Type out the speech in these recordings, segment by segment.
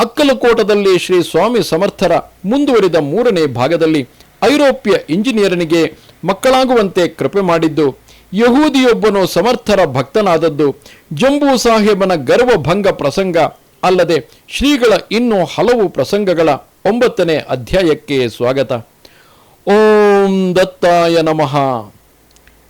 ಅಕ್ಕಲಕೋಟದಲ್ಲಿ ಶ್ರೀ ಸ್ವಾಮಿ ಸಮರ್ಥರ ಮುಂದುವರಿದ ಮೂರನೇ ಭಾಗದಲ್ಲಿ ಐರೋಪ್ಯ ಇಂಜಿನಿಯರನಿಗೆ ಮಕ್ಕಳಾಗುವಂತೆ ಕೃಪೆ ಮಾಡಿದ್ದು, ಯಹೂದಿಯೊಬ್ಬನು ಸಮರ್ಥರ ಭಕ್ತನಾದದ್ದು, ಜಂಬೂ ಸಾಹೇಬನ ಗರ್ವಭಂಗ ಪ್ರಸಂಗ ಅಲ್ಲದೆ ಶ್ರೀಗಳ ಇನ್ನೂ ಹಲವು ಪ್ರಸಂಗಗಳ ಒಂಬತ್ತನೇ ಅಧ್ಯಾಯಕ್ಕೆ ಸ್ವಾಗತ. ಓಂ ದತ್ತಾಯ ನಮಃ.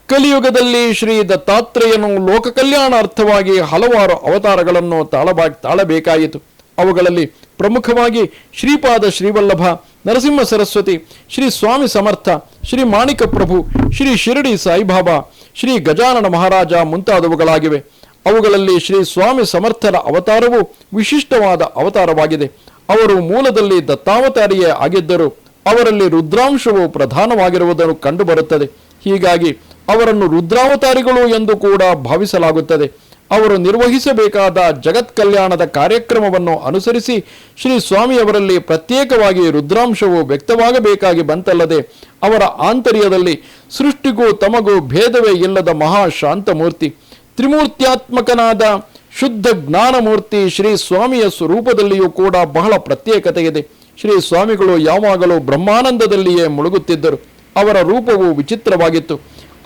ಕಲಿಯುಗದಲ್ಲಿ ಶ್ರೀ ದತ್ತಾತ್ರೇಯನು ಲೋಕ ಕಲ್ಯಾಣಾರ್ಥವಾಗಿ ಹಲವಾರು ಅವತಾರಗಳನ್ನು ತಾಳಬಾ ತಾಳಬೇಕಾಯಿತು. ಅವುಗಳಲ್ಲಿ ಪ್ರಮುಖವಾಗಿ ಶ್ರೀಪಾದ ಶ್ರೀವಲ್ಲಭ, ನರಸಿಂಹ ಸರಸ್ವತಿ, ಶ್ರೀ ಸ್ವಾಮಿ ಸಮರ್ಥ, ಶ್ರೀ ಮಾಣಿಕ ಪ್ರಭು, ಶ್ರೀ ಶಿರಡಿ ಸಾಯಿಬಾಬಾ, ಶ್ರೀ ಗಜಾನನ ಮಹಾರಾಜ ಮುಂತಾದವುಗಳಾಗಿವೆ. ಅವುಗಳಲ್ಲಿ ಶ್ರೀ ಸ್ವಾಮಿ ಸಮರ್ಥರ ಅವತಾರವು ವಿಶಿಷ್ಟವಾದ ಅವತಾರವಾಗಿದೆ. ಅವರು ಮೂಲದಲ್ಲಿ ದತ್ತಾವತಾರಿಯೇ ಆಗಿದ್ದರು. ಅವರಲ್ಲಿ ರುದ್ರಾಂಶವು ಪ್ರಧಾನವಾಗಿರುವುದನ್ನು ಕಂಡುಬರುತ್ತದೆ. ಹೀಗಾಗಿ ಅವರನ್ನು ರುದ್ರಾವತಾರಿಗಳು ಎಂದು ಕೂಡ ಭಾವಿಸಲಾಗುತ್ತದೆ. ಅವರು ನಿರ್ವಹಿಸಬೇಕಾದ ಜಗತ್ ಕಲ್ಯಾಣದ ಕಾರ್ಯಕ್ರಮವನ್ನು ಅನುಸರಿಸಿ ಶ್ರೀ ಸ್ವಾಮಿಯವರಲ್ಲಿ ಪ್ರತ್ಯೇಕವಾಗಿ ರುದ್ರಾಂಶವು ವ್ಯಕ್ತವಾಗಬೇಕಾಗಿ ಬಂತಲ್ಲದೆ ಅವರ ಆಂತರ್ಯದಲ್ಲಿ ಸೃಷ್ಟಿಗೂ ತಮಗೂ ಭೇದವೇ ಇಲ್ಲದ ಮಹಾ ಶಾಂತಮೂರ್ತಿ, ತ್ರಿಮೂರ್ತ್ಯಾತ್ಮಕನಾದ ಶುದ್ಧ ಜ್ಞಾನಮೂರ್ತಿ ಶ್ರೀ ಸ್ವಾಮಿಯ ಸ್ವರೂಪದಲ್ಲಿಯೂ ಕೂಡ ಬಹಳ ಪ್ರತ್ಯೇಕತೆ ಇದೆ. ಶ್ರೀ ಸ್ವಾಮಿಗಳು ಯಾವಾಗಲೂ ಬ್ರಹ್ಮಾನಂದದಲ್ಲಿಯೇ ಮುಳುಗುತ್ತಿದ್ದರು. ಅವರ ರೂಪವು ವಿಚಿತ್ರವಾಗಿತ್ತು.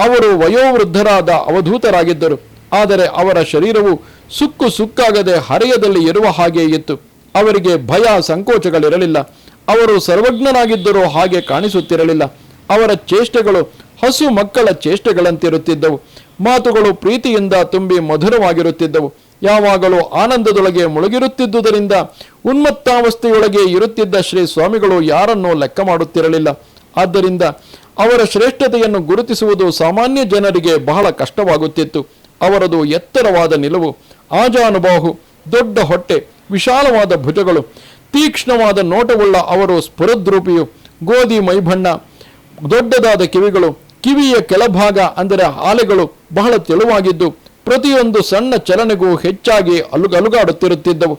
ಅವರು ವಯೋವೃದ್ಧರಾದ ಅವಧೂತರಾಗಿದ್ದರು. ಆದರೆ ಅವರ ಶರೀರವು ಸುಕ್ಕು ಸುಕ್ಕಾಗದೆ ಹರೆಯದಲ್ಲಿ ಇರುವ ಹಾಗೆ ಇತ್ತು. ಅವರಿಗೆ ಭಯ ಸಂಕೋಚಗಳಿರಲಿಲ್ಲ. ಅವರು ಸರ್ವಜ್ಞನಾಗಿದ್ದರೂ ಹಾಗೆ ಕಾಣಿಸುತ್ತಿರಲಿಲ್ಲ. ಅವರ ಚೇಷ್ಟೆಗಳು ಹಸು ಮಕ್ಕಳ ಚೇಷ್ಟೆಗಳಂತಿರುತ್ತಿದ್ದವು. ಮಾತುಗಳು ಪ್ರೀತಿಯಿಂದ ತುಂಬಿ ಮಧುರವಾಗಿರುತ್ತಿದ್ದವು. ಯಾವಾಗಲೂ ಆನಂದದೊಳಗೆ ಮುಳುಗಿರುತ್ತಿದ್ದುದರಿಂದ ಉನ್ಮತ್ತಾವಸ್ಥೆಯೊಳಗೆ ಇರುತ್ತಿದ್ದ ಶ್ರೀ ಸ್ವಾಮಿಗಳು ಯಾರನ್ನೂ ಲೆಕ್ಕ ಮಾಡುತ್ತಿರಲಿಲ್ಲ. ಆದ್ದರಿಂದ ಅವರ ಶ್ರೇಷ್ಠತೆಯನ್ನು ಗುರುತಿಸುವುದು ಸಾಮಾನ್ಯ ಜನರಿಗೆ ಬಹಳ ಕಷ್ಟವಾಗುತ್ತಿತ್ತು. ಅವರದು ಎತ್ತರವಾದ ನಿಲುವು, ಆಜಾನುಬಾಹು, ದೊಡ್ಡ ಹೊಟ್ಟೆ, ವಿಶಾಲವಾದ ಭುಜಗಳು, ತೀಕ್ಷ್ಣವಾದ ನೋಟವುಳ್ಳ ಅವರು ಸ್ಫುರದ್ರೂಪಿಯು, ಗೋಧಿ ಮೈಬಣ್ಣ ದೊಡ್ಡದಾದ ಕಿವಿಗಳು, ಕಿವಿಯ ಕೆಳಭಾಗ ಅಂದರೆ ಆಲೆಗಳು ಬಹಳ ತೆಳುವಾಗಿದ್ದು, ಪ್ರತಿಯೊಂದು ಸಣ್ಣ ಚಲನೆಗೂ ಹೆಚ್ಚಾಗಿ ಅಲುಗಲುಗಾಡುತ್ತಿರುತ್ತಿದ್ದವು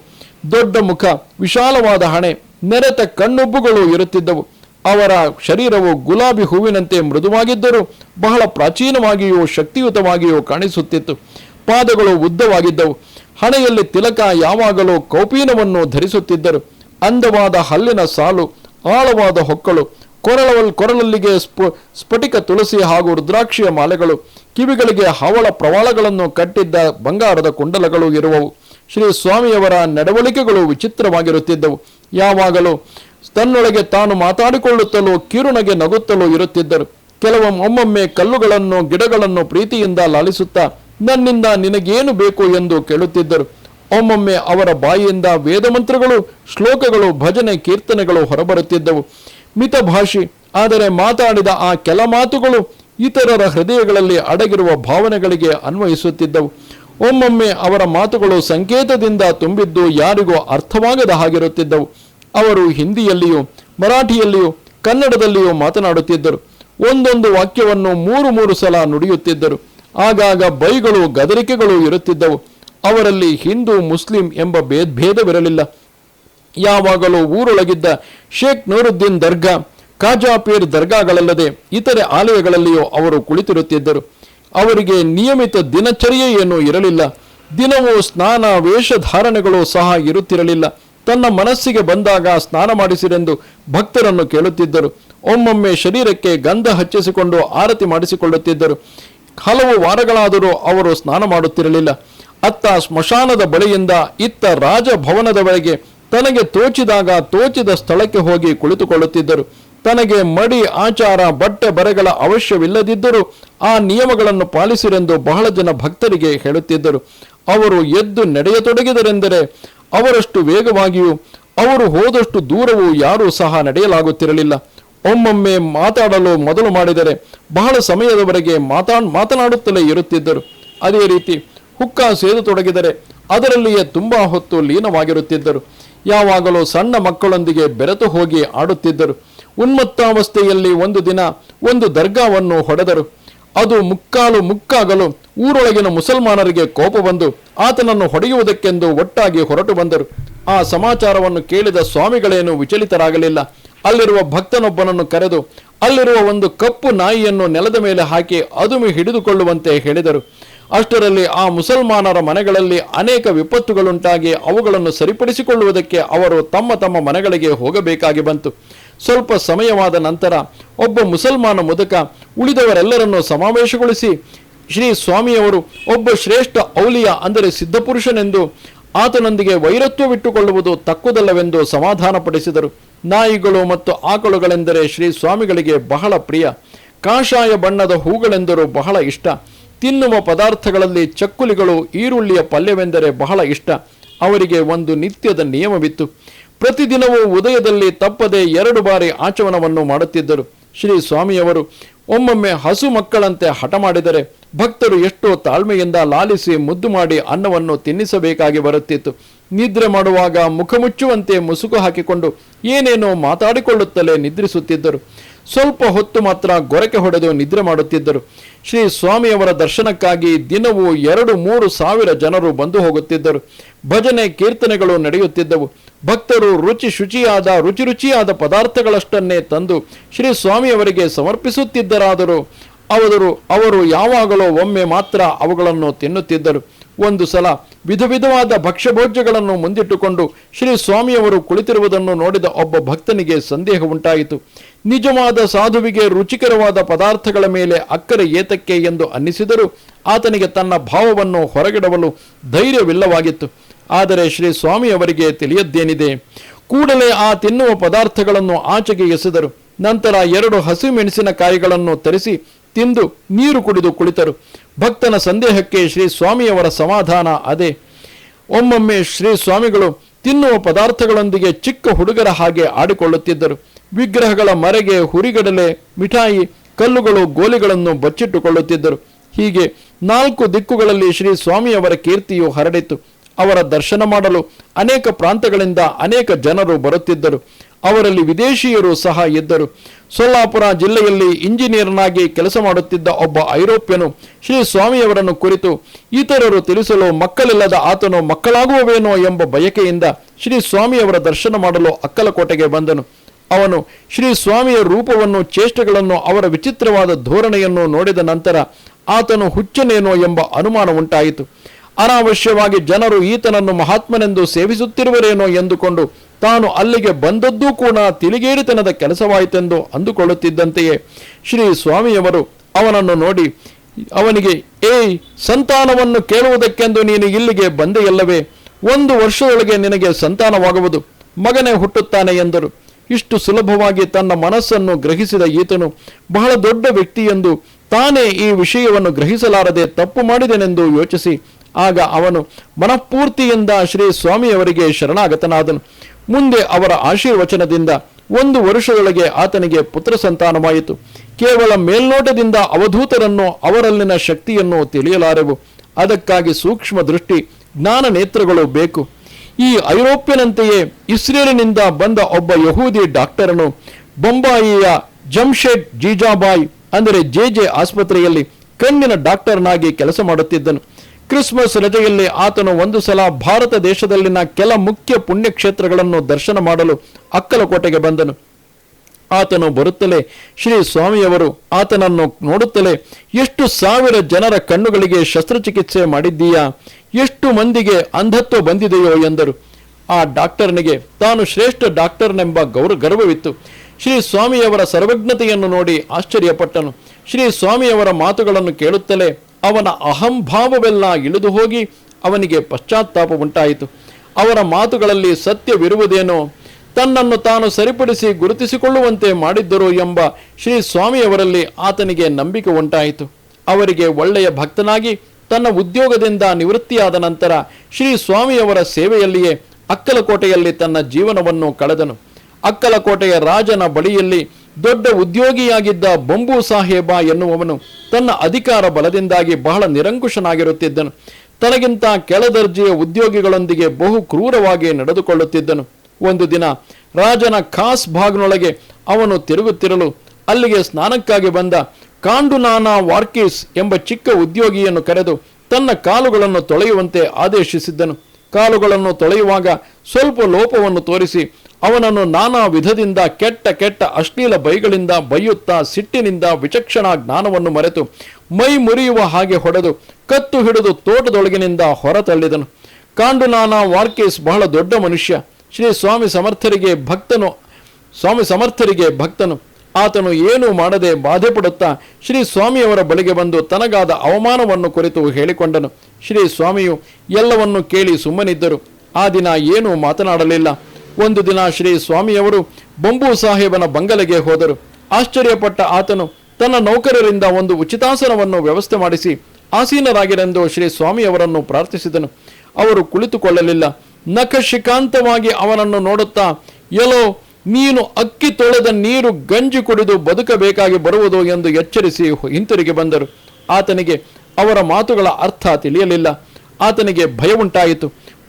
ದೊಡ್ಡ ಮುಖ, ವಿಶಾಲವಾದ ಹಣೆ, ನೆರೆತ ಕಣ್ಣುಬ್ಬುಗಳು ಇರುತ್ತಿದ್ದವು. ಅವರ ಶರೀರವು ಗುಲಾಬಿ ಹೂವಿನಂತೆ ಮೃದುವಾಗಿದ್ದರೂ ಬಹಳ ಪ್ರಾಚೀನವಾಗಿಯೂ ಶಕ್ತಿಯುತವಾಗಿಯೂ ಕಾಣಿಸುತ್ತಿತ್ತು. ಪಾದಗಳು ಉದ್ದವಾಗಿದ್ದವು. ಹಣೆಯಲ್ಲಿ ತಿಲಕ ಯಾವಾಗಲೂ ಕೌಪೀನವನ್ನು ಧರಿಸುತ್ತಿದ್ದರು. ಅಂದವಾದ ಹಲ್ಲಿನ ಸಾಲು, ಆಳವಾದ ಹೊಕ್ಕಳು, ಕೊರಳವಲ್ ಕೊರಳಲ್ಲಿಗೆ ಸ್ಫು, ಸ್ಫಟಿಕ ತುಳಸಿ ಹಾಗೂ ರುದ್ರಾಕ್ಷಿಯ ಮಾಲೆಗಳು, ಕಿವಿಗಳಿಗೆ ಹವಳ ಪ್ರವಾಳಗಳನ್ನು ಕಟ್ಟಿದ್ದ ಬಂಗಾರದ ಕುಂಡಲಗಳು ಇರುವವು. ಶ್ರೀ ಸ್ವಾಮಿಯವರ ನಡವಳಿಕೆಗಳು ವಿಚಿತ್ರವಾಗಿರುತ್ತಿದ್ದವು. ಯಾವಾಗಲೂ ತನ್ನೊಳಗೆ ತಾನು ಮಾತಾಡಿಕೊಳ್ಳುತ್ತಲೋ, ಕಿರುನಗೆ ನಗುತ್ತಲೂ ಇರುತ್ತಿದ್ದರು. ಕೆಲವೊಮ್ಮೊಮ್ಮೆ ಕಲ್ಲುಗಳನ್ನು, ಗಿಡಗಳನ್ನು ಪ್ರೀತಿಯಿಂದ ಲಾಲಿಸುತ್ತಾ, ನನ್ನಿಂದ ನಿನಗೇನು ಬೇಕು ಎಂದು ಕೇಳುತ್ತಿದ್ದರು. ಒಮ್ಮೊಮ್ಮೆ ಅವರ ಬಾಯಿಯಿಂದ ವೇದಮಂತ್ರಗಳು, ಶ್ಲೋಕಗಳು, ಭಜನೆ, ಕೀರ್ತನೆಗಳು ಹೊರಬರುತ್ತಿದ್ದವು. ಮಿತಭಾಷಿ, ಆದರೆ ಮಾತಾಡಿದ ಆ ಕೆಲ ಮಾತುಗಳು ಇತರರ ಹೃದಯಗಳಲ್ಲಿ ಅಡಗಿರುವ ಭಾವನೆಗಳಿಗೆ ಅನ್ವಯಿಸುತ್ತಿದ್ದವು. ಒಮ್ಮೊಮ್ಮೆ ಅವರ ಮಾತುಗಳು ಸಂಕೇತದಿಂದ ತುಂಬಿದ್ದು ಯಾರಿಗೂ ಅರ್ಥವಾಗದ ಹಾಗಿರುತ್ತಿದ್ದವು. ಅವರು ಹಿಂದಿಯಲ್ಲಿಯೂ, ಮರಾಠಿಯಲ್ಲಿಯೂ, ಕನ್ನಡದಲ್ಲಿಯೂ ಮಾತನಾಡುತ್ತಿದ್ದರು. ಒಂದೊಂದು ವಾಕ್ಯವನ್ನು ಮೂರು ಮೂರು ಸಲ ನುಡಿಯುತ್ತಿದ್ದರು. ಆಗಾಗ ಬೈಗಳು, ಗದರಿಕೆಗಳು ಇರುತ್ತಿದ್ದವು. ಅವರಲ್ಲಿ ಹಿಂದೂ, ಮುಸ್ಲಿಂ ಎಂಬ ಭೇದ ಭೇದವಿರಲಿಲ್ಲ. ಯಾವಾಗಲೂ ಊರೊಳಗಿದ್ದ ಶೇಖ್ ನೂರುದ್ದೀನ್ ದರ್ಗಾ ಕಾಜಾಪೀರ್ ದರ್ಗಾಗಳಲ್ಲದೆ ಇತರೆ ಆಲಯಗಳಲ್ಲಿಯೂ ಅವರು ಕುಳಿತಿರುತ್ತಿದ್ದರು. ಅವರಿಗೆ ನಿಯಮಿತ ದಿನಚರ್ಯೆ ಏನೂ ಇರಲಿಲ್ಲ. ದಿನವೂ ಸ್ನಾನ, ವೇಷಧಾರಣೆಗಳು ಸಹ ಇರುತ್ತಿರಲಿಲ್ಲ. ತನ್ನ ಮನಸ್ಸಿಗೆ ಬಂದಾಗ ಸ್ನಾನ ಮಾಡಿಸಿರೆಂದು ಭಕ್ತರನ್ನು ಕೇಳುತ್ತಿದ್ದರು. ಒಮ್ಮೊಮ್ಮೆ ಶರೀರಕ್ಕೆ ಗಂಧ ಹಚ್ಚಿಸಿಕೊಂಡು ಆರತಿ ಮಾಡಿಸಿಕೊಳ್ಳುತ್ತಿದ್ದರು. ಹಲವು ವಾರಗಳಾದರೂ ಅವರು ಸ್ನಾನ ಮಾಡುತ್ತಿರಲಿಲ್ಲ. ಅತ್ತ ಸ್ಮಶಾನದ ಬಳಿಯಿಂದ ಇತ್ತ ರಾಜಭವನದವರೆಗೆ ತನಗೆ ತೋಚಿದಾಗ ತೋಚಿದ ಸ್ಥಳಕ್ಕೆ ಹೋಗಿ ಕುಳಿತುಕೊಳ್ಳುತ್ತಿದ್ದರು. ತನಗೆ ಮಡಿ, ಆಚಾರ, ಬಟ್ಟೆ ಬರೆಗಳ ಅವಶ್ಯವಿಲ್ಲದಿದ್ದರೂ ಆ ನಿಯಮಗಳನ್ನು ಪಾಲಿಸಿರೆಂದು ಬಹಳ ಜನ ಭಕ್ತರಿಗೆ ಹೇಳುತ್ತಿದ್ದರು. ಅವರು ಎದ್ದು ನಡೆಯತೊಡಗಿದರೆಂದರೆ ಅವರಷ್ಟು ವೇಗವಾಗಿಯೂ ಅವರು ಹೋದಷ್ಟು ದೂರವೂ ಯಾರೂ ಸಹ ನಡೆಯಲಾಗುತ್ತಿರಲಿಲ್ಲ. ಒಮ್ಮೊಮ್ಮೆ ಮಾತಾಡಲು ಮೊದಲು ಮಾಡಿದರೆ ಬಹಳ ಸಮಯದವರೆಗೆ ಮಾತಾ, ಮಾತನಾಡುತ್ತಲೇ ಇರುತ್ತಿದ್ದರು. ಅದೇ ರೀತಿ ಹುಕ್ಕ ಸೇದು ತೊಡಗಿದರೆ ಅದರಲ್ಲಿಯೇ ತುಂಬಾ ಹೊತ್ತು ಲೀನವಾಗಿರುತ್ತಿದ್ದರು. ಯಾವಾಗಲೂ ಸಣ್ಣ ಮಕ್ಕಳೊಂದಿಗೆ ಬೆರೆತು ಹೋಗಿ ಆಡುತ್ತಿದ್ದರು. ಉನ್ಮತ್ತಾವಸ್ಥೆಯಲ್ಲಿ ಒಂದು ದಿನ ಒಂದು ದರ್ಗಾವನ್ನು ಹೊಡೆದರು. ಅದು ಮುಕ್ಕಾಲು ಮುಕ್ಕಾಗಲು ಊರೊಳಗಿನ ಮುಸಲ್ಮಾನರಿಗೆ ಕೋಪ ಬಂದು ಆತನನ್ನು ಹೊಡೆಯುವುದಕ್ಕೆಂದು ಒಟ್ಟಾಗಿ ಹೊರಟು ಬಂದರು. ಆ ಸಮಾಚಾರವನ್ನು ಕೇಳಿದ ಸ್ವಾಮಿಗಳೇನು ವಿಚಲಿತರಾಗಲಿಲ್ಲ. ಅಲ್ಲಿರುವ ಭಕ್ತನೊಬ್ಬನನ್ನು ಕರೆದು, ಅಲ್ಲಿರುವ ಒಂದು ಕಪ್ಪು ನಾಯಿಯನ್ನು ನೆಲದ ಮೇಲೆ ಹಾಕಿ ಅದುಮಿ ಹಿಡಿದುಕೊಳ್ಳುವಂತೆ ಹೇಳಿದರು. ಅಷ್ಟರಲ್ಲಿ ಆ ಮುಸಲ್ಮಾನರ ಮನೆಗಳಲ್ಲಿ ಅನೇಕ ವಿಪತ್ತುಗಳುಂಟಾಗಿ ಅವುಗಳನ್ನು ಸರಿಪಡಿಸಿಕೊಳ್ಳುವುದಕ್ಕೆ ಅವರು ತಮ್ಮ ತಮ್ಮ ಮನೆಗಳಿಗೆ ಹೋಗಬೇಕಾಗಿ ಬಂತು. ಸ್ವಲ್ಪ ಸಮಯವಾದ ನಂತರ ಒಬ್ಬ ಮುಸಲ್ಮಾನ ಮುದಕ ಉಳಿದವರೆಲ್ಲರನ್ನು ಸಮಾವೇಶಗೊಳಿಸಿ ಶ್ರೀ ಸ್ವಾಮಿಯವರು ಒಬ್ಬ ಶ್ರೇಷ್ಠ ಔಲಿಯ, ಅಂದರೆ ಸಿದ್ಧಪುರುಷನೆಂದು ಆತನೊಂದಿಗೆ ವೈರತ್ವವಿಟ್ಟುಕೊಳ್ಳುವುದು ತಕ್ಕುದಲ್ಲವೆಂದು ಸಮಾಧಾನಪಡಿಸಿದರು. ನಾಯಿಗಳು ಮತ್ತು ಆಕಳುಗಳೆಂದರೆ ಶ್ರೀ ಸ್ವಾಮಿಗಳಿಗೆ ಬಹಳ ಪ್ರಿಯ. ಕಾಷಾಯ ಬಣ್ಣದ ಹೂಗಳೆಂದರೂ ಬಹಳ ಇಷ್ಟ. ತಿನ್ನುವ ಪದಾರ್ಥಗಳಲ್ಲಿ ಚಕ್ಕುಲಿಗಳು, ಈರುಳ್ಳಿಯ ಪಲ್ಯವೆಂದರೆ ಬಹಳ ಇಷ್ಟ. ಅವರಿಗೆ ಒಂದು ನಿತ್ಯದ ನಿಯಮವಿತ್ತು. ಪ್ರತಿದಿನವೂ ಉದಯದಲ್ಲಿ ತಪ್ಪದೆ ಎರಡು ಬಾರಿ ಆಚಮನವನ್ನು ಮಾಡುತ್ತಿದ್ದರು. ಶ್ರೀ ಸ್ವಾಮಿಯವರು ಒಮ್ಮೊಮ್ಮೆ ಹಸು ಮಕ್ಕಳಂತೆ ಹಠ ಮಾಡಿದರೆ ಭಕ್ತರು ಎಷ್ಟೋ ತಾಳ್ಮೆಯಿಂದ ಲಾಲಿಸಿ ಮುದ್ದು ಮಾಡಿ ಅನ್ನವನ್ನು ತಿನ್ನಿಸಬೇಕಾಗಿ ಬರುತ್ತಿತ್ತು. ನಿದ್ರೆ ಮಾಡುವಾಗ ಮುಖ ಮುಚ್ಚುವಂತೆ ಮುಸುಕು ಹಾಕಿಕೊಂಡು ಏನೇನೋ ಮಾತಾಡಿಕೊಳ್ಳುತ್ತಲೇ ನಿದ್ರಿಸುತ್ತಿದ್ದರು. ಸ್ವಲ್ಪ ಹೊತ್ತು ಮಾತ್ರ ಗೊರಕೆ ಹೊಡೆದು ನಿದ್ರೆ ಮಾಡುತ್ತಿದ್ದರು. ಶ್ರೀ ಸ್ವಾಮಿಯವರ ದರ್ಶನಕ್ಕಾಗಿ ದಿನವೂ ಎರಡು ಮೂರು ಸಾವಿರ ಜನರು ಬಂದು ಹೋಗುತ್ತಿದ್ದರು. ಭಜನೆ ಕೀರ್ತನೆಗಳು ನಡೆಯುತ್ತಿದ್ದವು. ಭಕ್ತರು ರುಚಿ ಶುಚಿಯಾದ ರುಚಿ ರುಚಿಯಾದ ಪದಾರ್ಥಗಳಷ್ಟನ್ನೇ ತಂದು ಶ್ರೀ ಸ್ವಾಮಿಯವರಿಗೆ ಸಮರ್ಪಿಸುತ್ತಿದ್ದರಾದರೂ. ಅವರು ಅವರು ಯಾವಾಗಲೋ ಒಮ್ಮೆ ಮಾತ್ರ ಅವುಗಳನ್ನು ತಿನ್ನುತ್ತಿದ್ದರು. ಒಂದು ಸಲ ವಿಧ ವಿಧವಾದ ಭಕ್ಷ್ಯಭೋಜ್ಯಗಳನ್ನು ಮುಂದಿಟ್ಟುಕೊಂಡು ಶ್ರೀ ಸ್ವಾಮಿಯವರು ಕುಳಿತಿರುವುದನ್ನು ನೋಡಿದ ಒಬ್ಬ ಭಕ್ತನಿಗೆ ಸಂದೇಹ ಉಂಟಾಯಿತು. ನಿಜವಾದ ಸಾಧುವಿಗೆ ರುಚಿಕರವಾದ ಪದಾರ್ಥಗಳ ಮೇಲೆ ಅಕ್ಕರೆ ಏತಕ್ಕೆ ಎಂದು ಅನ್ನಿಸಿದರೂ ಆತನಿಗೆ ತನ್ನ ಭಾವವನ್ನು ಹೊರಗಿಡವಲು ಧೈರ್ಯವಿಲ್ಲವಾಗಿತ್ತು. ಆದರೆ ಶ್ರೀ ಸ್ವಾಮಿಯವರಿಗೆ ತಿಳಿಯದ್ದೇನಿದೆ? ಕೂಡಲೇ ಆ ತಿನ್ನುವ ಪದಾರ್ಥಗಳನ್ನು ಆಚೆಗೆ ಎಸೆದರು. ನಂತರ ಎರಡು ಹಸಿಮೆಣಸಿನಕಾಯಿಗಳನ್ನು ತರಿಸಿ ತಿಂದು ನೀರು ಕುಡಿದು ಕುಳಿತರು. ಭಕ್ತನ ಸಂದೇಹಕ್ಕೆ ಶ್ರೀ ಸ್ವಾಮಿಯವರ ಸಮಾಧಾನ ಅದೇ. ಒಮ್ಮೊಮ್ಮೆ ಶ್ರೀ ಸ್ವಾಮಿಗಳು ತಿನ್ನುವ ಪದಾರ್ಥಗಳೊಂದಿಗೆ ಚಿಕ್ಕ ಹುಡುಗರ ಹಾಗೆ ಆಡಿಕೊಳ್ಳುತ್ತಿದ್ದರು. ವಿಗ್ರಹಗಳ ಮರೆಗೆ ಹುರಿಗಡಲೆ, ಮಿಠಾಯಿ, ಕಲ್ಲುಗಳು, ಗೋಲಿಗಳನ್ನು ಬಚ್ಚಿಟ್ಟುಕೊಳ್ಳುತ್ತಿದ್ದರು. ಹೀಗೆ ನಾಲ್ಕು ದಿಕ್ಕುಗಳಲ್ಲಿ ಶ್ರೀ ಸ್ವಾಮಿಯವರ ಕೀರ್ತಿಯು ಹರಡಿತು. ಅವರ ದರ್ಶನ ಮಾಡಲು ಅನೇಕ ಪ್ರಾಂತಗಳಿಂದ ಅನೇಕ ಜನರು ಬರುತ್ತಿದ್ದರು. ಅವರಲ್ಲಿ ವಿದೇಶಿಯರು ಸಹ ಇದ್ದರು. ಸೊಲ್ಲಾಪುರ ಜಿಲ್ಲೆಯಲ್ಲಿ ಇಂಜಿನಿಯರ್ನಾಗಿ ಕೆಲಸ ಮಾಡುತ್ತಿದ್ದ ಒಬ್ಬ ಐರೋಪ್ಯನು ಶ್ರೀ ಸ್ವಾಮಿಯವರನ್ನು ಕುರಿತು, ಇತರರು ತಿಳಿಸಲು ಮಕ್ಕಳಿಲ್ಲದ ಆತನು ಮಕ್ಕಳಾಗುವವೇನೋ ಎಂಬ ಬಯಕೆಯಿಂದ ಶ್ರೀ ಸ್ವಾಮಿಯವರ ದರ್ಶನ ಮಾಡಲು ಅಕ್ಕಲಕೋಟೆಗೆ ಬಂದನು. ಅವನು ಶ್ರೀ ಸ್ವಾಮಿಯ ರೂಪವನ್ನು, ಚೇಷ್ಟೆಗಳನ್ನು, ಅವರ ವಿಚಿತ್ರವಾದ ಧೋರಣೆಯನ್ನು ನೋಡಿದ ನಂತರ ಆತನು ಹುಚ್ಚನೇನೋ ಎಂಬ ಅನುಮಾನ ಉಂಟಾಯಿತು. ಅನಾವಶ್ಯವಾಗಿ ಜನರು ಈತನನ್ನು ಮಹಾತ್ಮನೆಂದು ಸೇವಿಸುತ್ತಿರುವರೇನೋ ಎಂದುಕೊಂಡು ತಾನು ಅಲ್ಲಿಗೆ ಬಂದದ್ದೂ ಕೂಡ ತಿಳಿಗೇರಿತನದ ಕೆಲಸವಾಯಿತೆಂದು ಅಂದುಕೊಳ್ಳುತ್ತಿದ್ದಂತೆಯೇ. ಶ್ರೀ ಸ್ವಾಮಿಯವರು ಅವನನ್ನು ನೋಡಿ, ಅವನಿಗೆ ಏ ಸಂತಾನವನ್ನು ಕೇಳುವುದಕ್ಕೆಂದು ನೀನು ಇಲ್ಲಿಗೆ ಬಂದೆಯಲ್ಲವೇ? ಒಂದು ವರ್ಷದೊಳಗೆ ನಿನಗೆ ಸಂತಾನವಾಗುವುದು. ಮಗನೇ ಹುಟ್ಟುತ್ತಾನೆ ಎಂದರು. ಇಷ್ಟು ಸುಲಭವಾಗಿ ತನ್ನ ಮನಸ್ಸನ್ನು ಗ್ರಹಿಸಿದ ಈತನು, ಬಹಳ ದೊಡ್ಡ ವ್ಯಕ್ತಿಯೆಂದು ತಾನೇ ಈ ವಿಷಯವನ್ನು ಗ್ರಹಿಸಲಾರದೆ ತಪ್ಪು ಮಾಡಿದೆನೆಂದು ಯೋಚಿಸಿ ಆಗ ಅವನು ಮನಃಪೂರ್ತಿಯಿಂದ ಶ್ರೀ ಸ್ವಾಮಿಯವರಿಗೆ ಶರಣಾಗತನಾದನು. ಮುಂದೆ ಅವರ ಆಶೀರ್ವಚನದಿಂದ ಒಂದು ವರ್ಷದೊಳಗೆ ಆತನಿಗೆ ಪುತ್ರ ಸಂತಾನವಾಯಿತು. ಕೇವಲ ಮೇಲ್ನೋಟದಿಂದ ಅವಧೂತರನ್ನು ಅವರಲ್ಲಿನ ಶಕ್ತಿಯನ್ನು ತಿಳಿಯಲಾರೆವು. ಅದಕ್ಕಾಗಿ ಸೂಕ್ಷ್ಮ ದೃಷ್ಟಿ, ಜ್ಞಾನ ನೇತ್ರಗಳು ಬೇಕು. ಈ ಐರೋಪ್ಯನಂತೆಯೇ ಇಸ್ರೇಲಿನಿಂದ ಬಂದ ಒಬ್ಬ ಯಹೂದಿ ಡಾಕ್ಟರನು ಬೊಂಬಾಯಿಯ ಜಮ್ಶೆಡ್ ಜೀಜಾಬಾಯ್, ಅಂದರೆ ಜೆ ಜೆ ಆಸ್ಪತ್ರೆಯಲ್ಲಿ ಕಣ್ಣಿನ ಡಾಕ್ಟರ್ನಾಗಿ ಕೆಲಸ ಮಾಡುತ್ತಿದ್ದನು. ಕ್ರಿಸ್ಮಸ್ ರಜೆಯಲ್ಲಿ ಆತನು ಒಂದು ಸಲ ಭಾರತ ದೇಶದಲ್ಲಿನ ಕೆಲ ಮುಖ್ಯ ಪುಣ್ಯಕ್ಷೇತ್ರಗಳನ್ನು ದರ್ಶನ ಮಾಡಲು ಅಕ್ಕಲಕೋಟೆಗೆ ಬಂದನು. ಆತನು ಬರುತ್ತಲೇ ಶ್ರೀ ಸ್ವಾಮಿಯವರು ಆತನನ್ನು ನೋಡುತ್ತಲೇ, ಎಷ್ಟು ಸಾವಿರ ಜನರ ಕಣ್ಣುಗಳಿಗೆ ಶಸ್ತ್ರಚಿಕಿತ್ಸೆ ಮಾಡಿದ್ದೀಯಾ? ಎಷ್ಟು ಮಂದಿಗೆ ಅಂಧತ್ವ ಬಂದಿದೆಯೋ? ಎಂದರು. ಆ ಡಾಕ್ಟರ್ನಿಗೆ, ತಾನು ಶ್ರೇಷ್ಠ ಡಾಕ್ಟರ್ನೆಂಬ ಗೌರ, ಗರ್ವವಿತ್ತು. ಶ್ರೀ ಸ್ವಾಮಿಯವರ ಸರ್ವಜ್ಞತೆಯನ್ನು ನೋಡಿ ಆಶ್ಚರ್ಯಪಟ್ಟನು. ಶ್ರೀ ಸ್ವಾಮಿಯವರ ಮಾತುಗಳನ್ನು ಕೇಳುತ್ತಲೇ ಅವನ ಅಹಂಭಾವವೆಲ್ಲ ಇಳಿದು ಹೋಗಿ ಅವನಿಗೆ ಪಶ್ಚಾತ್ತಾಪ ಉಂಟಾಯಿತು. ಅವರ ಮಾತುಗಳಲ್ಲಿ ಸತ್ಯವಿರುವುದೇನೋ, ತನ್ನನ್ನು ತಾನು ಸರಿಪಡಿಸಿ ಗುರುತಿಸಿಕೊಳ್ಳುವಂತೆ ಮಾಡಿದ್ದರು ಎಂಬ ಶ್ರೀ ಸ್ವಾಮಿಯವರಲ್ಲಿ ಆತನಿಗೆ ನಂಬಿಕೆ ಉಂಟಾಯಿತು. ಅವರಿಗೆ ಒಳ್ಳೆಯ ಭಕ್ತನಾಗಿ ತನ್ನ ಉದ್ಯೋಗದಿಂದ ನಿವೃತ್ತಿಯಾದ ನಂತರ ಶ್ರೀ ಸ್ವಾಮಿಯವರ ಸೇವೆಯಲ್ಲಿಯೇ ಅಕ್ಕಲಕೋಟೆಯಲ್ಲಿ ತನ್ನ ಜೀವನವನ್ನು ಕಳೆದನು. ಅಕ್ಕಲಕೋಟೆಯ ರಾಜನ ಬಳಿಯಲ್ಲಿ ದೊಡ್ಡ ಉದ್ಯೋಗಿಯಾಗಿದ್ದ ಬೊಂಬು ಸಾಹೇಬ ಎನ್ನುವವನು ತನ್ನ ಅಧಿಕಾರ ಬಲದಿಂದಾಗಿ ಬಹಳ ನಿರಂಕುಶನಾಗಿರುತ್ತಿದ್ದನು. ತನಗಿಂತ ಕೆಳದರ್ಜೆಯ ಉದ್ಯೋಗಿಗಳೊಂದಿಗೆ ಬಹು ಕ್ರೂರವಾಗಿ ನಡೆದುಕೊಳ್ಳುತ್ತಿದ್ದನು. ಒಂದು ದಿನ ರಾಜನ ಖಾಸ್ ಭಾಗ್ನೊಳಗೆ ಅವನು ತಿರುಗುತ್ತಿರಲು ಅಲ್ಲಿಗೆ ಸ್ನಾನಕ್ಕಾಗಿ ಬಂದ ಕಾಂಡುನಾನಾ ವಾರ್ಕೀಸ್ ಎಂಬ ಚಿಕ್ಕ ಉದ್ಯೋಗಿಯನ್ನು ಕರೆದು ತನ್ನ ಕಾಲುಗಳನ್ನು ತೊಳೆಯುವಂತೆ ಆದೇಶಿಸಿದ್ದನು. ಕಾಲುಗಳನ್ನು ತೊಳೆಯುವಾಗ ಸ್ವಲ್ಪ ಲೋಪವನ್ನು ತೋರಿಸಿ ಅವನನ್ನು ನಾನಾ ವಿಧದಿಂದ ಕೆಟ್ಟ ಕೆಟ್ಟ ಅಶ್ಲೀಲ ಬೈಗಳಿಂದ ಬೈಯುತ್ತಾ ಸಿಟ್ಟಿನಿಂದ ವಿಚಕ್ಷಣಾ ಜ್ಞಾನವನ್ನು ಮರೆತು ಮೈ ಮುರಿಯುವ ಹಾಗೆ ಹೊಡೆದು ಕತ್ತು ಹಿಡಿದು ತೋಟದೊಳಗಿನಿಂದ ಹೊರತಳ್ಳಿದನು ಕಾಂಡುನಾನಾ ವಾರ್ಕೇಸ್ ಬಹಳ ದೊಡ್ಡ ಮನುಷ್ಯ. ಶ್ರೀ ಸ್ವಾಮಿ ಸಮರ್ಥರಿಗೆ ಭಕ್ತನು, ಸ್ವಾಮಿ ಸಮರ್ಥರಿಗೆ ಭಕ್ತನು. ಆತನು ಏನೂ ಮಾಡದೆ ಬಾಧೆ ಪಡುತ್ತಾ ಶ್ರೀ ಸ್ವಾಮಿಯವರ ಬಳಿಗೆ ಬಂದು ತನಗಾದ ಅವಮಾನವನ್ನು ಕುರಿತು ಹೇಳಿಕೊಂಡನು. ಶ್ರೀ ಸ್ವಾಮಿಯು ಎಲ್ಲವನ್ನು ಕೇಳಿ ಸುಮ್ಮನಿದ್ದರು. ಆ ದಿನ ಏನೂ ಮಾತನಾಡಲಿಲ್ಲ. ಒಂದು ದಿನ ಶ್ರೀ ಸ್ವಾಮಿಯವರು ಬೊಂಬು ಸಾಹೇಬನ ಬಂಗಲೆಗೆ ಹೋದರು. ಆಶ್ಚರ್ಯಪಟ್ಟ ಆತನು ತನ್ನ ನೌಕರರಿಂದ ಒಂದು ಉಚಿತಾಸನವನ್ನು ವ್ಯವಸ್ಥೆ ಮಾಡಿಸಿ ಆಸೀನರಾಗಿರೆಂದು ಶ್ರೀ ಸ್ವಾಮಿಯವರನ್ನು ಪ್ರಾರ್ಥಿಸಿದನು. ಅವರು ಕುಳಿತುಕೊಳ್ಳಲಿಲ್ಲ. ನಖಶಿಕಾಂತವಾಗಿ ಅವನನ್ನು ನೋಡುತ್ತಾ ಎಲೋ ನೀನು ಅಕ್ಕಿ ತೊಳೆದ ನೀರು ಗಂಜಿ ಕುಡಿದು ಬದುಕಬೇಕಾಗಿ ಬರುವುದು ಎಂದು ಎಚ್ಚರಿಸಿ ಹಿಂತಿರುಗಿ ಬಂದರು. ಆತನಿಗೆ ಅವರ ಮಾತುಗಳ ಅರ್ಥ ತಿಳಿಯಲಿಲ್ಲ. ಆತನಿಗೆ ಭಯ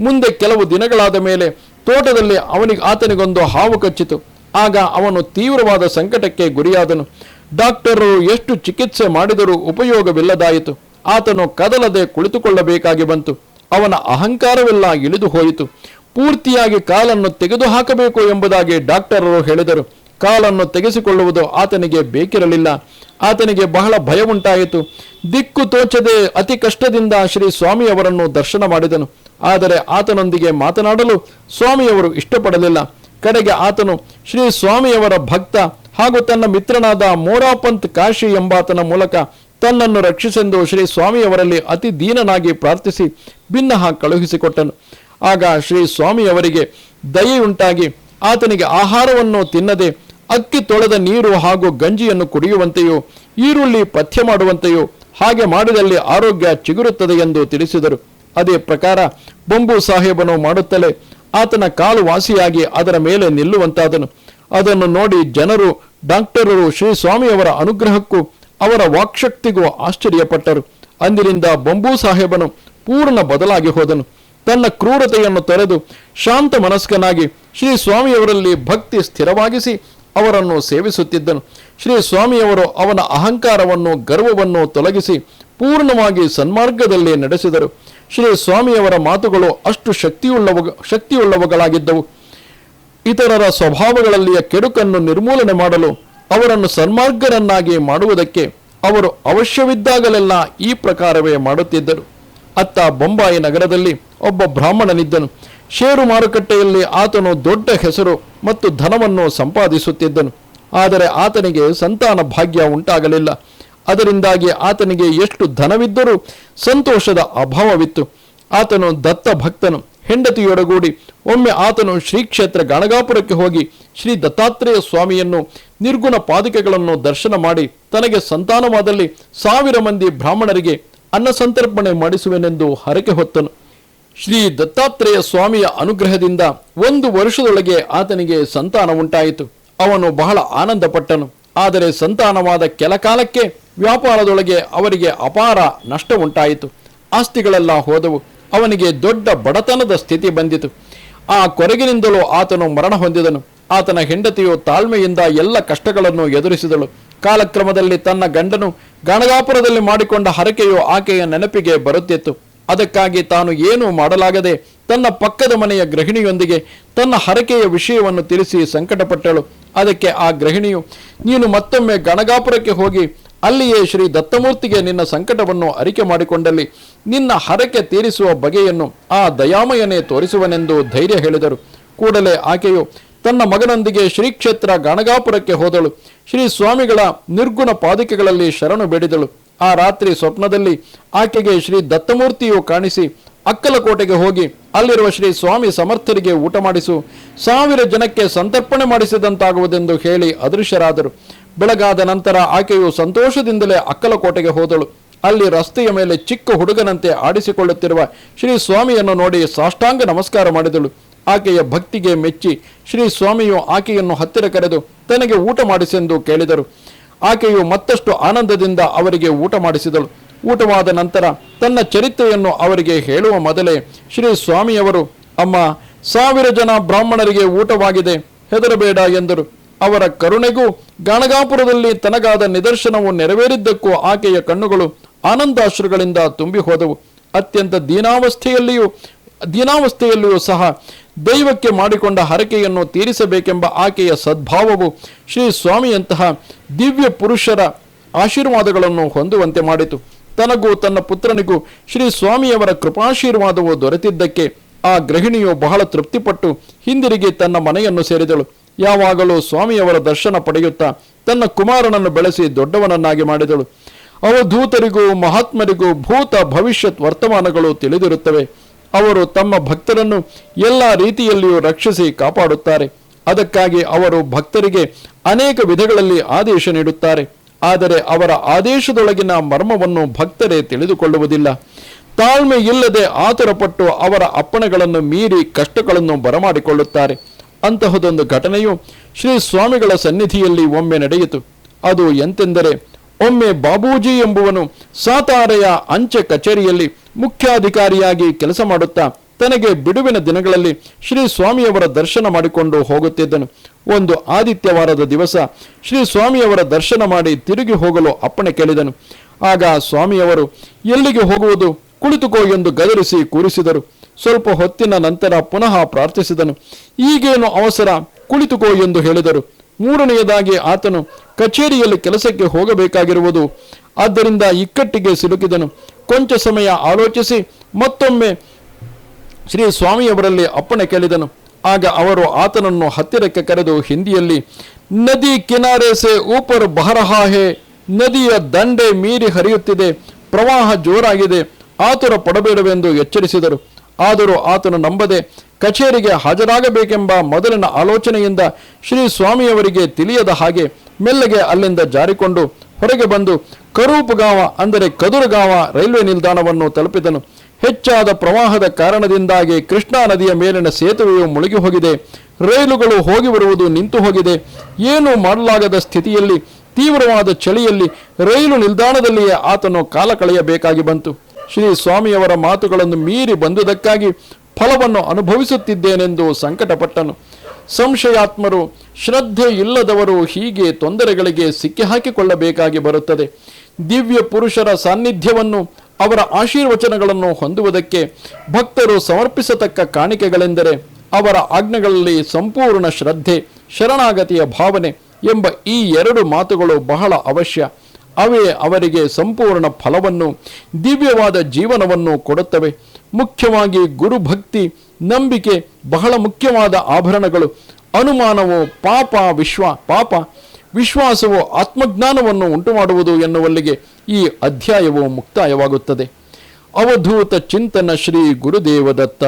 ಮುಂದೆ ಕೆಲವು ದಿನಗಳಾದ ಮೇಲೆ ತೋಟದಲ್ಲಿ ಅವನಿಗೆ ಆತನಿಗೊಂದು ಹಾವು ಕಚ್ಚಿತು. ಆಗ ಅವನು ತೀವ್ರವಾದ ಸಂಕಟಕ್ಕೆ ಗುರಿಯಾದನು. ಡಾಕ್ಟರು ಎಷ್ಟು ಚಿಕಿತ್ಸೆ ಮಾಡಿದರೂ ಉಪಯೋಗವಿಲ್ಲದಾಯಿತು. ಆತನು ಕದಲದೆ ಕುಳಿತುಕೊಳ್ಳಬೇಕಾಗಿ ಬಂತು. ಅವನ ಅಹಂಕಾರವೆಲ್ಲ ಇಳಿದು ಹೋಯಿತು. ಪೂರ್ತಿಯಾಗಿ ಕಾಲನ್ನು ತೆಗೆದುಹಾಕಬೇಕು ಎಂಬುದಾಗಿ ಡಾಕ್ಟರರು ಹೇಳಿದರು. ಕಾಲನ್ನು ತೆಗೆಸಿಕೊಳ್ಳುವುದು ಆತನಿಗೆ ಬೇಕಿರಲಿಲ್ಲ. ಆತನಿಗೆ ಬಹಳ ಭಯ ಉಂಟಾಯಿತು ದಿಕ್ಕು ತೋಚದೆ ಅತಿ ಕಷ್ಟದಿಂದ ಶ್ರೀ ಸ್ವಾಮಿಯವರನ್ನು ದರ್ಶನ ಮಾಡಿದನು. ಆದರೆ ಆತನೊಂದಿಗೆ ಮಾತನಾಡಲು ಸ್ವಾಮಿಯವರು ಇಷ್ಟಪಡಲಿಲ್ಲ. ಕಡೆಗೆ ಆತನು, ಶ್ರೀ ಸ್ವಾಮಿಯವರ ಭಕ್ತ ಹಾಗೂ ತನ್ನ ಮಿತ್ರನಾದ ಮೋರಾಪಂತ್ ಕಾಶಿ ಎಂಬಾತನ ಮೂಲಕ ತನ್ನನ್ನು ರಕ್ಷಿಸೆಂದು ಶ್ರೀ ಸ್ವಾಮಿಯವರಲ್ಲಿ ಅತಿ ದೀನನಾಗಿ ಪ್ರಾರ್ಥಿಸಿ ಭಿನ್ನಹ ಕಳುಹಿಸಿಕೊಟ್ಟನು. ಆಗ ಶ್ರೀ ಸ್ವಾಮಿಯವರಿಗೆ ದಯೆಯುಂಟಾಗಿ ಆತನಿಗೆ ಆಹಾರವನ್ನು ತಿನ್ನದೆ ಅಕ್ಕಿ ತೊಳೆದ ನೀರು ಹಾಗೂ ಗಂಜಿಯನ್ನು ಕುಡಿಯುವಂತೆಯೋ, ಈರುಳ್ಳಿ ಪಥ್ಯ ಮಾಡುವಂತೆಯೋ ಹಾಗೆ ಮಾಡಿದಲ್ಲಿ ಆರೋಗ್ಯ ಚಿಗುರುತ್ತದೆ ಎಂದು ತಿಳಿಸಿದರು. ಅದೇ ಪ್ರಕಾರ ಬೊಂಬು ಸಾಹೇಬನು ಮಾಡುತ್ತಲೇ ಆತನ ಕಾಲು ವಾಸಿಯಾಗಿ ಅದರ ಮೇಲೆ ನಿಲ್ಲುವಂತಾದನು. ಅದನ್ನು ನೋಡಿ ಜನರು, ಡಾಕ್ಟರರು, ಶ್ರೀ ಸ್ವಾಮಿಯವರ ಅನುಗ್ರಹಕ್ಕೂ ಅವರ ವಾಕ್ಶಕ್ತಿಗೂ ಆಶ್ಚರ್ಯಪಟ್ಟರು. ಅಂದಿನಿಂದ ಬೊಂಬು ಸಾಹೇಬನು ಪೂರ್ಣ ಬದಲಾಗಿ ಹೋದನು. ತನ್ನ ಕ್ರೂರತೆಯನ್ನು ತೊರೆದು ಶಾಂತ ಮನಸ್ಕನಾಗಿ ಶ್ರೀ ಸ್ವಾಮಿಯವರಲ್ಲಿ ಭಕ್ತಿ ಸ್ಥಿರವಾಗಿಸಿ ಅವರನ್ನು ಸೇವಿಸುತ್ತಿದ್ದನು. ಶ್ರೀ ಸ್ವಾಮಿಯವರು ಅವನ ಅಹಂಕಾರವನ್ನು, ಗರ್ವವನ್ನು ತೊಲಗಿಸಿ ಪೂರ್ಣವಾಗಿ ಸನ್ಮಾರ್ಗದಲ್ಲಿ ನಡೆಸಿದರು. ಶ್ರೀ ಸ್ವಾಮಿಯವರ ಮಾತುಗಳು ಅಷ್ಟು ಶಕ್ತಿಯುಳ್ಳವ ಶಕ್ತಿಯುಳ್ಳವುಗಳಾಗಿದ್ದವು. ಇತರರ ಸ್ವಭಾವಗಳಲ್ಲಿಯ ಕೆಡುಕನ್ನು ನಿರ್ಮೂಲನೆ ಮಾಡಲು ಅವರನ್ನು ಸನ್ಮಾರ್ಗರನ್ನಾಗಿ ಮಾಡುವುದಕ್ಕೆ ಅವರು ಅವಶ್ಯವಿದ್ದಾಗಲೆಲ್ಲ ಈ ಪ್ರಕಾರವೇ ಮಾಡುತ್ತಿದ್ದರು. ಅತ್ತ ಬೊಂಬಾಯಿ ನಗರದಲ್ಲಿ ಒಬ್ಬ ಬ್ರಾಹ್ಮಣನಿದ್ದನು. ಷೇರು ಮಾರುಕಟ್ಟೆಯಲ್ಲಿ ಆತನು ದೊಡ್ಡ ಹೆಸರು ಮತ್ತು ಧನವನ್ನು ಸಂಪಾದಿಸುತ್ತಿದ್ದನು. ಆದರೆ ಆತನಿಗೆ ಸಂತಾನ ಭಾಗ್ಯ ಉಂಟಾಗಲಿಲ್ಲ. ಅದರಿಂದಾಗಿ ಆತನಿಗೆ ಎಷ್ಟು ಧನವಿದ್ದರೂ ಸಂತೋಷದ ಅಭಾವವಿತ್ತು. ಆತನು ದತ್ತ ಭಕ್ತನು. ಹೆಂಡತಿಯೊಡಗೂಡಿ ಒಮ್ಮೆ ಆತನು ಶ್ರೀ ಕ್ಷೇತ್ರ ಗಣಗಾಪುರಕ್ಕೆ ಹೋಗಿ ಶ್ರೀ ದತ್ತಾತ್ರೇಯ ಸ್ವಾಮಿಯನ್ನು ನಿರ್ಗುಣ ಪಾದಿಕೆಗಳನ್ನು ದರ್ಶನ ಮಾಡಿ ತನಗೆ ಸಂತಾನವಾದಲ್ಲಿ ಸಾವಿರ ಮಂದಿ ಬ್ರಾಹ್ಮಣರಿಗೆ ಅನ್ನ ಸಂತರ್ಪಣೆ ಮಾಡಿಸುವೆನೆಂದು ಹರಕೆ ಹೊತ್ತನು. ಶ್ರೀ ದತ್ತಾತ್ರೇಯ ಸ್ವಾಮಿಯ ಅನುಗ್ರಹದಿಂದ ಒಂದು ವರ್ಷದೊಳಗೆ ಆತನಿಗೆ ಸಂತಾನ ಉಂಟಾಯಿತು. ಅವನು ಬಹಳ ಆನಂದಪಟ್ಟನು. ಆದರೆ ಸಂತಾನವಾದ ಕೆಲ ಕಾಲಕ್ಕೆ ವ್ಯಾಪಾರದೊಳಗೆ ಅವರಿಗೆ ಅಪಾರ ನಷ್ಟ ಉಂಟಾಯಿತು ಆಸ್ತಿಗಳೆಲ್ಲ ಹೋದವು. ಅವನಿಗೆ ದೊಡ್ಡ ಬಡತನದ ಸ್ಥಿತಿ ಬಂದಿತು. ಆ ಕೊರಗಿನಿಂದಲೂ ಆತನು ಮರಣ ಹೊಂದಿದನು. ಆತನ ಹೆಂಡತಿಯು ತಾಳ್ಮೆಯಿಂದ ಎಲ್ಲ ಕಷ್ಟಗಳನ್ನು ಎದುರಿಸಿದಳು. ಕಾಲಕ್ರಮದಲ್ಲಿ ತನ್ನ ಗಂಡನು ಗಣಗಾಪುರದಲ್ಲಿ ಮಾಡಿಕೊಂಡ ಹರಕೆಯು ಆಕೆಯ ನೆನಪಿಗೆ ಬರುತ್ತಿತ್ತು. ಅದಕ್ಕಾಗಿ ತಾನು ಏನೂ ಮಾಡಲಾಗದೆ ತನ್ನ ಪಕ್ಕದ ಮನೆಯ ಗೃಹಿಣಿಯೊಂದಿಗೆ ತನ್ನ ಹರಕೆಯ ವಿಷಯವನ್ನು ತಿಳಿಸಿ ಸಂಕಟಪಟ್ಟಳು. ಅದಕ್ಕೆ ಆ ಗೃಹಿಣಿಯು, ನೀನು ಮತ್ತೊಮ್ಮೆ ಗಣಗಾಪುರಕ್ಕೆ ಹೋಗಿ ಅಲ್ಲಿಯೇ ಶ್ರೀ ದತ್ತಮೂರ್ತಿಗೆ ನಿನ್ನ ಸಂಕಟವನ್ನು ಅರಿಕೆ ಮಾಡಿಕೊಂಡಲ್ಲಿ ನಿನ್ನ ಹರಕೆ ತೀರಿಸುವ ಬಗೆಯನ್ನು ಆ ದಯಾಮಯನೇ ತೋರಿಸುವನೆಂದು ಧೈರ್ಯ ಹೇಳಿದರು. ಕೂಡಲೇ ಆಕೆಯು ತನ್ನ ಮಗನೊಂದಿಗೆ ಶ್ರೀ ಕ್ಷೇತ್ರ ಗಣಗಾಪುರಕ್ಕೆ ಹೋದಳು. ಶ್ರೀ ಸ್ವಾಮಿಗಳ ನಿರ್ಗುಣ ಪಾದಿಕೆಗಳಲ್ಲಿ ಶರಣು ಬೇಡಿದಳು. ಆ ರಾತ್ರಿ ಸ್ವಪ್ನದಲ್ಲಿ ಆಕೆಗೆ ಶ್ರೀ ದತ್ತಮೂರ್ತಿಯು ಕಾಣಿಸಿ ಅಕ್ಕಲಕೋಟೆಗೆ ಹೋಗಿ ಅಲ್ಲಿರುವ ಶ್ರೀ ಸ್ವಾಮಿ ಸಮರ್ಥರಿಗೆ ಊಟ ಮಾಡಿಸು. ಸಾವಿರ ಜನಕ್ಕೆ ಸಂತರ್ಪಣೆ ಮಾಡಿಸಿದಂತಾಗುವುದೆಂದು ಹೇಳಿ ಅದೃಶ್ಯರಾದರು. ಬೆಳಗಾದ ನಂತರ ಆಕೆಯು ಸಂತೋಷದಿಂದಲೇ ಅಕ್ಕಲಕೋಟೆಗೆ ಹೋದಳು. ಅಲ್ಲಿ ರಸ್ತೆಯ ಮೇಲೆ ಚಿಕ್ಕ ಹುಡುಗನಂತೆ ಆಡಿಸಿಕೊಳ್ಳುತ್ತಿರುವ ಶ್ರೀ ಸ್ವಾಮಿಯನ್ನು ನೋಡಿ ಸಾಷ್ಟಾಂಗ ನಮಸ್ಕಾರ ಮಾಡಿದಳು. ಆಕೆಯ ಭಕ್ತಿಗೆ ಮೆಚ್ಚಿ ಶ್ರೀ ಸ್ವಾಮಿಯು ಆಕೆಯನ್ನು ಹತ್ತಿರ ಕರೆದು ತನಗೆ ಊಟ ಮಾಡಿಸೆಂದು ಕೇಳಿದರು. ಆಕೆಯು ಮತ್ತಷ್ಟು ಆನಂದದಿಂದ ಅವರಿಗೆ ಊಟ ಮಾಡಿಸಿದಳು. ಊಟವಾದ ನಂತರ ತನ್ನ ಚರಿತ್ರೆಯನ್ನು ಅವರಿಗೆ ಹೇಳುವ ಮೊದಲೇ ಶ್ರೀ ಸ್ವಾಮಿಯವರು, ಅಮ್ಮ, ಸಾವಿರ ಜನ ಬ್ರಾಹ್ಮಣರಿಗೆ ಊಟವಾಗಿದೆ, ಹೆದರಬೇಡ ಎಂದರು. ಅವರ ಕರುಣೆಗೂ ಗಾಣಗಾಪುರದಲ್ಲಿ ತನಗಾದ ನಿದರ್ಶನವು ನೆರವೇರಿದ್ದಕ್ಕೂ ಆಕೆಯ ಕಣ್ಣುಗಳು ಆನಂದಾಶ್ರುಗಳಿಂದ ತುಂಬಿ ಹೋದವು. ಅತ್ಯಂತ ದೀನಾವಸ್ಥೆಯಲ್ಲಿಯೂ ದೀನಾವಸ್ಥೆಯಲ್ಲಿಯೂ ಸಹ ದೈವಕ್ಕೆ ಮಾಡಿಕೊಂಡ ಹರಕೆಯನ್ನು ತೀರಿಸಬೇಕೆಂಬ ಆಕೆಯ ಸದ್ಭಾವವು ಶ್ರೀ ಸ್ವಾಮಿಯಂತಹ ದಿವ್ಯ ಪುರುಷರ ಆಶೀರ್ವಾದಗಳನ್ನು ಹೊಂದುವಂತೆ ಮಾಡಿತು. ತನಗೂ ತನ್ನ ಪುತ್ರನಿಗೂ ಶ್ರೀ ಸ್ವಾಮಿಯವರ ಕೃಪಾಶೀರ್ವಾದವು ದೊರೆತಿದ್ದಕ್ಕೆ ಆ ಗೃಹಿಣಿಯು ಬಹಳ ತೃಪ್ತಿಪಟ್ಟು ಹಿಂದಿರುಗಿ ತನ್ನ ಮನೆಯನ್ನು ಸೇರಿದಳು. ಯಾವಾಗಲೂ ಸ್ವಾಮಿಯವರ ದರ್ಶನ ಪಡೆಯುತ್ತಾ ತನ್ನ ಕುಮಾರನನ್ನು ಬೆಳೆಸಿ ದೊಡ್ಡವನನ್ನಾಗಿ ಮಾಡಿದಳು. ಅವಧೂತರಿಗೂ ಮಹಾತ್ಮರಿಗೂ ಭೂತ ಭವಿಷ್ಯತ್ ವರ್ತಮಾನಗಳು ತಿಳಿದಿರುತ್ತವೆ. ಅವರು ತಮ್ಮ ಭಕ್ತರನ್ನು ಎಲ್ಲ ರೀತಿಯಲ್ಲಿಯೂ ರಕ್ಷಿಸಿ ಕಾಪಾಡುತ್ತಾರೆ. ಅದಕ್ಕಾಗಿ ಅವರು ಭಕ್ತರಿಗೆ ಅನೇಕ ವಿಧಗಳಲ್ಲಿ ಆದೇಶ ನೀಡುತ್ತಾರೆ. ಆದರೆ ಅವರ ಆದೇಶದೊಳಗಿನ ಮರ್ಮವನ್ನು ಭಕ್ತರೇ ತಿಳಿದುಕೊಳ್ಳುವುದಿಲ್ಲ. ತಾಳ್ಮೆ ಇಲ್ಲದೆ ಆತುರಪಟ್ಟು ಅವರ ಅಪ್ಪಣೆಗಳನ್ನು ಮೀರಿ ಕಷ್ಟಗಳನ್ನು ಬರಮಾಡಿಕೊಳ್ಳುತ್ತಾರೆ. ಅಂತಹದೊಂದು ಘಟನೆಯು ಶ್ರೀ ಸ್ವಾಮಿಗಳ ಸನ್ನಿಧಿಯಲ್ಲಿ ಒಮ್ಮೆ ನಡೆಯಿತು. ಅದು ಎಂತೆಂದರೆ, ಒಮ್ಮೆ ಬಾಬೂಜಿ ಎಂಬುವನು ಸಾತಾರೆಯ ಅಂಚೆ ಕಚೇರಿಯಲ್ಲಿ ಮುಖ್ಯಾಧಿಕಾರಿಯಾಗಿ ಕೆಲಸ ಮಾಡುತ್ತಾ ತನಗೆ ಬಿಡುವಿನ ದಿನಗಳಲ್ಲಿ ಶ್ರೀ ಸ್ವಾಮಿಯವರ ದರ್ಶನ ಮಾಡಿಕೊಂಡು ಹೋಗುತ್ತಿದ್ದನು. ಒಂದು ಆದಿತ್ಯವಾರದ ದಿವಸ ಶ್ರೀ ಸ್ವಾಮಿಯವರ ದರ್ಶನ ಮಾಡಿ ತಿರುಗಿ ಹೋಗಲು ಅಪ್ಪಣೆ ಕೇಳಿದನು. ಆಗ ಸ್ವಾಮಿಯವರು, ಎಲ್ಲಿಗೆ ಹೋಗುವುದು? ಕುಳಿತುಕೋ ಎಂದು ಗದರಿಸಿ ಕೂರಿಸಿದರು. ಸ್ವಲ್ಪ ಹೊತ್ತಿನ ನಂತರ ಪುನಃ ಪ್ರಾರ್ಥಿಸಿದನು. ಈಗೇನು ಅವಸರ? ಕುಳಿತುಕೋ ಎಂದು ಹೇಳಿದರು. ಮೂರನೆಯದಾಗಿ ಆತನು ಕಚೇರಿಯಲ್ಲಿ ಕೆಲಸಕ್ಕೆ ಹೋಗಬೇಕಾಗಿರುವುದು. ಆದ್ದರಿಂದ ಇಕ್ಕಟ್ಟಿಗೆ ಸಿಲುಕಿದನು. ಕೊಂಚ ಸಮಯ ಆಲೋಚಿಸಿ ಮತ್ತೊಮ್ಮೆ ಶ್ರೀ ಸ್ವಾಮಿಯವರಲ್ಲಿ ಅಪ್ಪಣೆ ಕೇಳಿದನು. ಆಗ ಅವರು ಆತನನ್ನು ಹತ್ತಿರಕ್ಕೆ ಕರೆದು ಹಿಂದಿಯಲ್ಲಿ, ನದಿ ಕಿನಾರೆಸೆ ಊಪರ್ ಬಹರಹಾಹೆ ನದಿಯ ದಂಡೆ ಮೀರಿ ಹರಿಯುತ್ತಿದೆ, ಪ್ರವಾಹ ಜೋರಾಗಿದೆ, ಆತುರ ಪಡಬೇಡವೆಂದು ಎಚ್ಚರಿಸಿದರು. ಆದರೂ ಆತನು ನಂಬದೆ ಕಚೇರಿಗೆ ಹಾಜರಾಗಬೇಕೆಂಬ ಮೊದಲಿನ ಆಲೋಚನೆಯಿಂದ ಶ್ರೀ ಸ್ವಾಮಿಯವರಿಗೆ ತಿಳಿಯದ ಹಾಗೆ ಮೆಲ್ಲಗೆ ಅಲ್ಲಿಂದ ಜಾರಿಕೊಂಡು ಹೊರಗೆ ಬಂದು ಕರೂಪುಗಾವ ಅಂದರೆ ಕದುರುಗಾವ ರೈಲ್ವೆ ನಿಲ್ದಾಣವನ್ನು ತಲುಪಿದನು. ಹೆಚ್ಚಾದ ಪ್ರವಾಹದ ಕಾರಣದಿಂದಾಗಿ ಕೃಷ್ಣಾ ನದಿಯ ಮೇಲಿನ ಸೇತುವೆಯು ಮುಳುಗಿ ಹೋಗಿದೆ. ರೈಲುಗಳು ಹೋಗಿ ಬರುವುದು ನಿಂತು ಹೋಗಿದೆ. ಏನೂ ಮಾಡಲಾಗದ ಸ್ಥಿತಿಯಲ್ಲಿ, ತೀವ್ರವಾದ ಚಳಿಯಲ್ಲಿ ರೈಲು ನಿಲ್ದಾಣದಲ್ಲಿಯೇ ಆತನು ಕಾಲ ಕಳೆಯಬೇಕಾಗಿ ಬಂತು. ಶ್ರೀ ಸ್ವಾಮಿಯವರ ಮಾತುಗಳನ್ನು ಮೀರಿ ಬಂದುದಕ್ಕಾಗಿ ಫಲವನ್ನು ಅನುಭವಿಸುತ್ತಿದ್ದೇನೆಂದು ಸಂಕಟಪಟ್ಟನು. ಸಂಶಯಾತ್ಮರು, ಶ್ರದ್ಧೆ ಇಲ್ಲದವರು ಹೀಗೆ ತೊಂದರೆಗಳಿಗೆ ಸಿಕ್ಕಿಹಾಕಿಕೊಳ್ಳಬೇಕಾಗಿ ಬರುತ್ತದೆ. ದಿವ್ಯ ಪುರುಷರ ಸಾನ್ನಿಧ್ಯವನ್ನು, ಅವರ ಆಶೀರ್ವಚನಗಳನ್ನು ಹೊಂದುವುದಕ್ಕೆ ಭಕ್ತರು ಸಮರ್ಪಿಸತಕ್ಕ ಕಾಣಿಕೆಗಳೆಂದರೆ ಅವರ ಆಜ್ಞೆಗಳಲ್ಲಿ ಸಂಪೂರ್ಣ ಶ್ರದ್ಧೆ, ಶರಣಾಗತಿಯ ಭಾವನೆ ಎಂಬ ಈ ಎರಡು ಮಾತುಗಳು ಬಹಳ ಅವಶ್ಯ. ಅವೇ ಅವರಿಗೆ ಸಂಪೂರ್ಣ ಫಲವನ್ನು, ದಿವ್ಯವಾದ ಜೀವನವನ್ನು ಕೊಡುತ್ತವೆ. ಮುಖ್ಯವಾಗಿ ಗುರುಭಕ್ತಿ, ನಂಬಿಕೆ, ಬಹಳ ಮುಖ್ಯವಾದ ಆಭರಣಗಳು. ಅನುಮಾನವು ಪಾಪ ವಿಶ್ವ, ಪಾಪ. ವಿಶ್ವಾಸವು ಆತ್ಮಜ್ಞಾನವನ್ನು ಉಂಟುಮಾಡುವುದು ಎನ್ನುವಲ್ಲಿಗೆ ಈ ಅಧ್ಯಾಯವು ಮುಕ್ತಾಯವಾಗುತ್ತದೆ. ಅವಧೂತ ಚಿಂತನ ಶ್ರೀ ಗುರುದೇವದತ್ತ.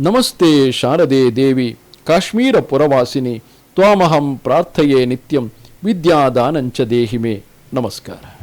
ನಮಸ್ತೆ ಶಾರದೆ ದೇವಿ, ಕಾಶ್ಮೀರ ಪುರವಾಸಿನಿ, ತ್ವಾಮಹಂ ಪ್ರಾರ್ಥಯೇ ನಿತ್ಯಂ, ವಿದ್ಯಾದಾನಂಚ ದೇಹಿಮೆ. ನಮಸ್ಕಾರ